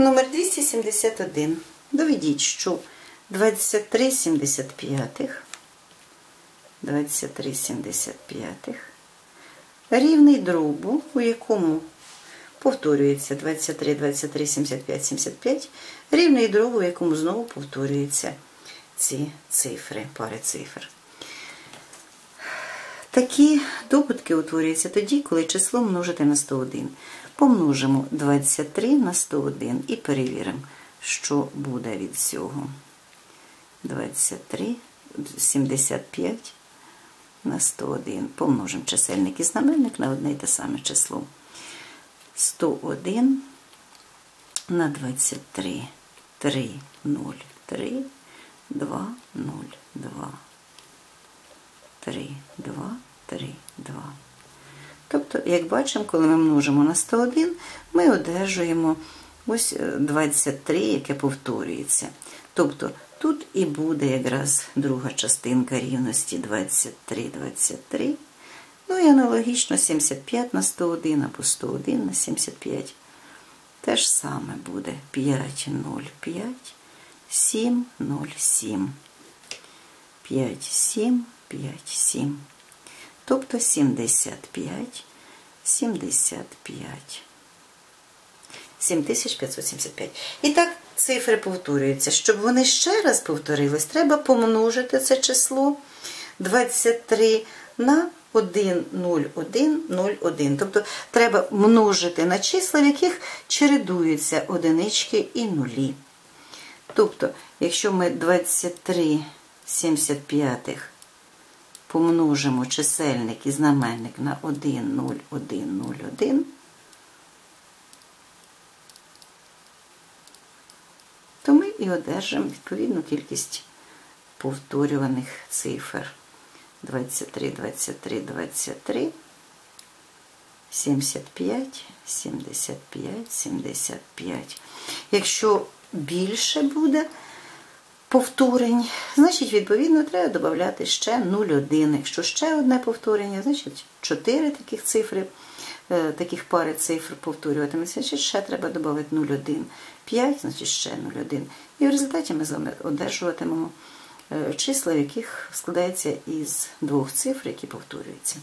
Номер 271. Доведіть, що 23 75 23 75 рівний дробу, у якому повторюється 23, 23, 75, 75, рівний дробу, у якому знову повторюються ці цифри, пари цифр. Такі добутки утворюються тоді, коли число множити на 101. Помножимо 23 на 101 і перевіримо, що буде від цього. 23, 75 на 101. Помножимо чисельник і знаменник на одне й те саме число. 101 на 23. 3, 0, 3, 2, 0, 2. 3, 2, 3, 2. Тобто, як бачимо, коли ми множимо на 101, ми одержуємо ось 23, яке повторюється. Тобто, тут і буде якраз друга частинка рівності 23, 23. Ну і аналогічно 75 на 101 або 101 на 75. Те ж саме буде 5, 0, 5, 7, 0, 7. 5, 7, 5, 7. Тобто 75, 75. 7575. І так, цифри повторюються. Щоб вони ще раз повторились, треба помножити це число 23 на 1, 0, 1, 0, 1. Тобто треба множити на числа, в яких чередуються одинички і нулі. Тобто, якщо ми 23 75 помножимо чисельник і знаменник на 1, 0, 1, 0, 1, то ми і одержимо відповідну кількість повторюваних цифр. 23, 23, 23, 75, 75, 75. Якщо більше буде повторень, значить, відповідно, треба додати ще 0,1. Якщо ще одне повторення, значить 4 таких цифри, таких пари цифр повторюватиметься, значить ще треба додати 0,1. 5, значить ще 0,1. І в результаті ми з вами одержуватимемо числа, в яких складається із двох цифр, які повторюються.